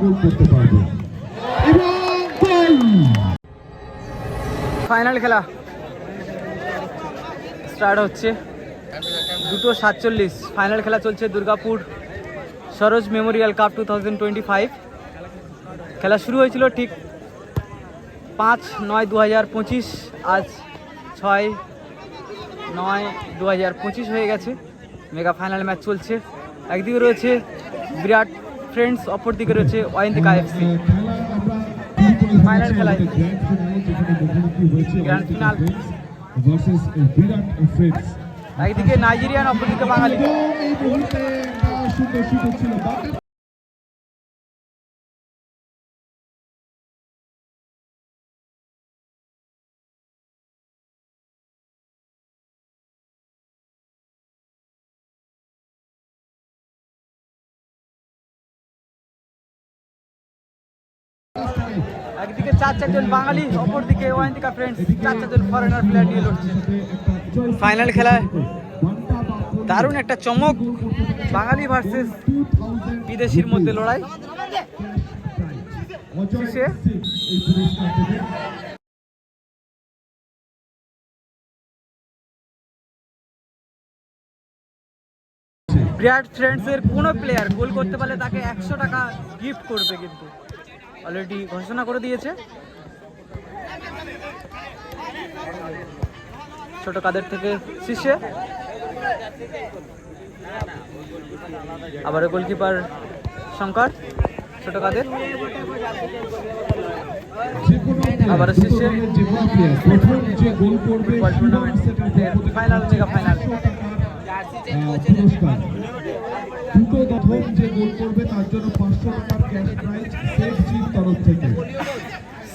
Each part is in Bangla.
গোল করতে পারবে। এবং ফাইনাল খেলা। স্টার্ট হচ্ছে। দুটো সাতচল্লিশ। ফাইনাল খেলা চলছে Durgapur Saroj memorial cup two thousand twenty five. খেলা শুরু হয়েছিল ঠিক পাঁচ নয় দু হাজার পঁচিশ। আজ ছয় নয় দু হাজার পঁচিশ হয়ে গেছে। মেগা ফাইনাল ম্যাচ চলছে। একদিকে রয়েছে বিরাট ফ্রেন্ডস অপর দিকে রয়েছে অয়ন্তিকা এফসি ফাইনাল খেলায়। গ্র্যান্ড ফিনালে একদিকে নাইজেরিয়ান অপরদিকে বাঙালি। এই মুহূর্তে সুন্দর সুযোগ ছিল একদিকে চার চারজন বাঙালি অপরদিকে অয়ন্তিকা ফ্রেন্ডস চার চারজন ফরেনার প্লেয়ার নিয়ে লড়ছে। ফাইনাল খেলায় দারুণ একটা চমক। বাঙালি ভার্সেস বিদেশির মধ্যে লড়াই? বিরাট ফ্রেন্ডসের কোনো প্লেয়ার গোল করতে পারলে তাকে একশো টাকা গিফট করবে কিন্তু। অলরেডি ঘোষণা করে দিয়েছে। ছোট কাদের থেকে শীর্ষে। আবার গোলকিপার শঙ্কর ছোট কাদের। আবার শীর্ষে। প্রথম যে গোল করবে football tournament final mega final পুরস্কার দুটো প্রথম যে গোল করবে তার জন্য পাঁচশো টাকার ক্যাশ প্রাইজ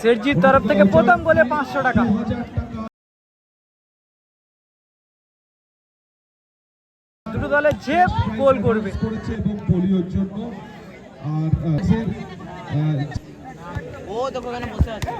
শেরজির তরফ থেকে প্রথম গোলে পাঁচশো টাকা। দুটো দলে যে গোল করবে। ও দেখো এখানে বসে আছে।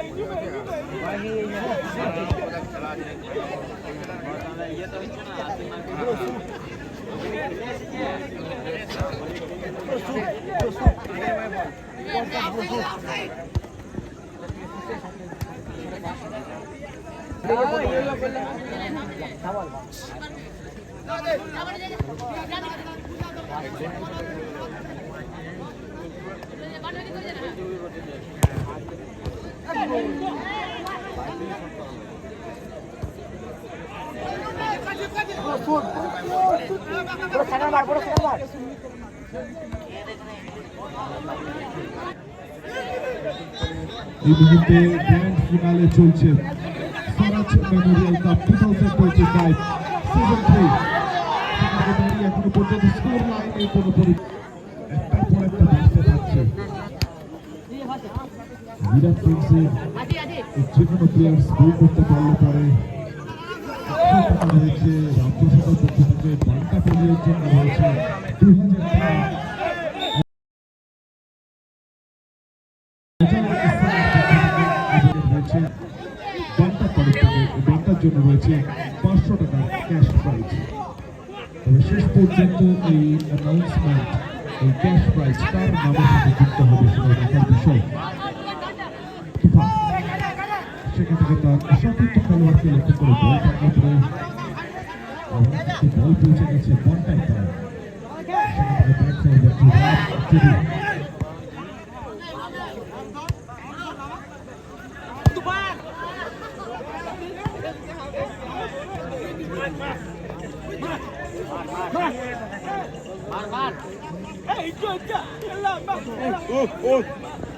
এই মুহূর্তে গ্র্যান্ড ফিনালে চলছে। একটা বাড়তে থাকছে বিরাট ফ্রেন্ডসের যে কোনো প্লেয়ার্স করতে পারলে পরে রয়েছে রাজ্য সরকার টাকা রয়েছে বান্টার তরফ থেকে বান্টার জন্য রয়েছে পাঁচশো টাকার ক্যাশ প্রাইজ তবে শেষ পর্যন্ত এই অ্যানাউন্সমেন্ট এই ক্যাশ প্রাইজ কার নামের সাথে যুক্ত হবে সেটা দেখার বিষয়। সেখান থেকে তার সতীর্থ খেলোয়াড়কে লক্ষ্য করে বল বল পৌঁছে গেছে তার। সেখান থেকে ফরওয়ার্ড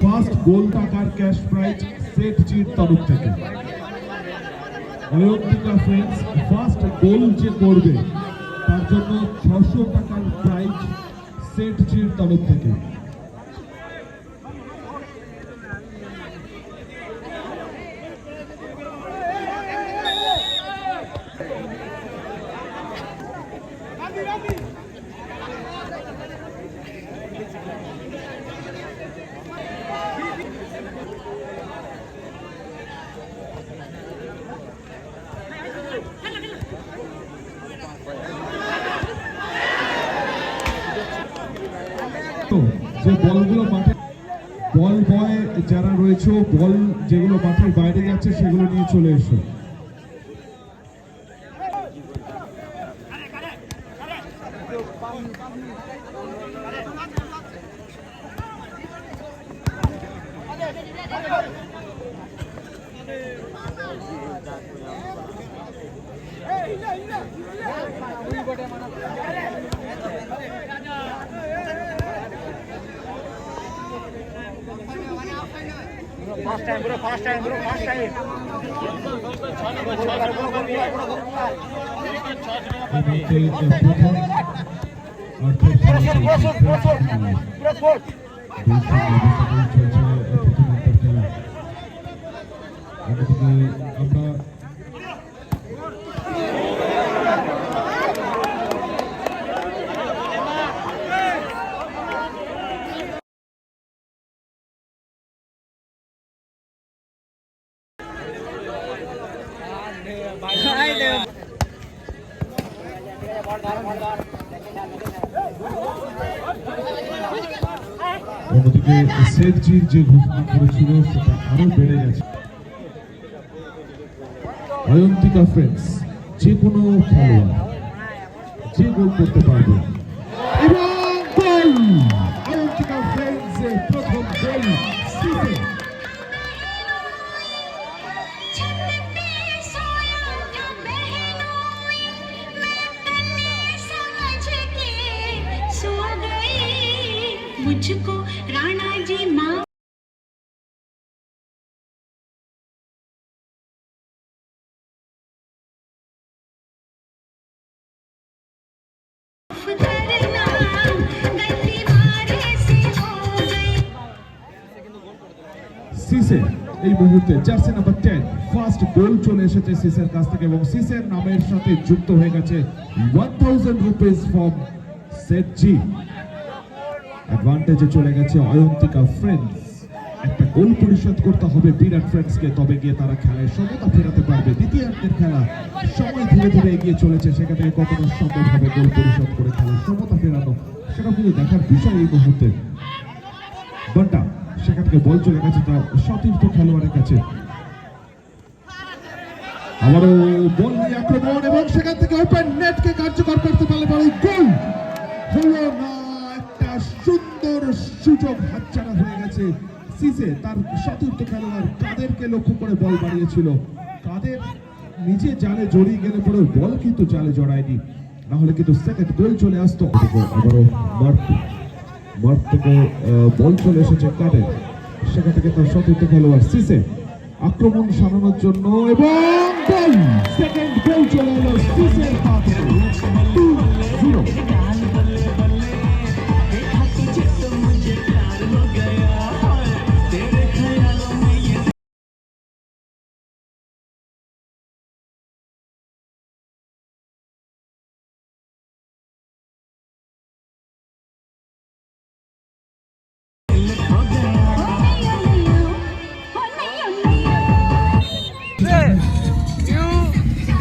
ফার্স্ট গোল টাকার ক্যাশ প্রাইজ সেট জির তরফ থেকে। অয়ন্তিকা ফ্রেন্ডস ফার্স্ট গোল যে করবে তার জন্য ছশো টাকার প্রাইজ সেট জির তরফ থেকে। যে বলগুলো মাঠে বল বয় যারা রয়েছে, বল যেগুলো মাঠের বাইরে যাচ্ছে, সেগুলো নিয়ে চলে এসো। ফার্স্ট টাইম পুরো ফার্স্ট টাইম পুরো ফার্স্ট টাইম এই মুহূর্তে প্রথম অর্থাৎ পুরো শোট পুরো শোট পুরো শোট দুই শূন্য অবস্থাতেই চলছে প্রথম অন্তর খেলা অন্যদিকে আমরা অন্যদিকে সেফজির যে ঘোষণা করেছিল, সেটা আরও বেড়ে গেছে। অয়ন্তিকা ফ্রেন্ডস যে কোনো খেলোয়াড় যে গোল করতে পারবে। এবং গোল অয়ন্তিকা ফ্রেন্ডস প্রথম গোল সিজে এই মুহূর্তে jersey number ten first goal চলে এসেছে সিসের কাছ থেকে এবং সিসের নামের সাথে যুক্ত হয়ে গেছে one thousand rupees from set G অ্যাডভান্টেজে চলে গেছে অয়ন্তিকা ফ্রেন্ডস একটা গোল পরিশোধ করতে হবে বিরাট ফ্রেন্ডসকে তবে গিয়ে তারা খেলায় সমতা ফেরাতে পারবে দ্বিতীয়ার্ধের খেলা। সময় ধীরে ধীরে এগিয়ে চলেছে, সেখান কতটা হবে গোল পরিশোধ করে খেলার সমতা ফেরানো, সেটা কিন্তু দেখার বিষয় এই মুহূর্তে। বান্টা সেখান থেকে বল চলে গেছে তার সতীর্থ খেলোয়াড়ের কাছে। আবারও বল নিয়ে আক্রমণ এবং সেখান থেকে ওপেন নেটকে কার্যকর করতে পারলে বড় গোল। হলো না, একটা সুন্দর সুযোগ হাতছাড়া হয়ে গেছে। সিসে তার সতীর্থ খেলোয়াড় কাদেরকে লক্ষ্য করে বল বাড়িয়েছিল? কাদের নিজে জালে জড়িয়ে গেলে পরে বল কিন্তু জালে জড়ায়নি। না হলে কিন্তু সেকেন্ড গোল চলে আসতো। আবারও মার্ক মার্ক থেকে বল চলে এসেছে কাটে। সেখান থেকে তার সতীর্থ খেলোয়াড় সিসে আক্রমণ সারানোর জন্য এবং সেকেন্ড গোল চলে এলো সিসের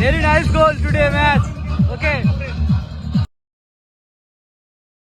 very nice goal today match.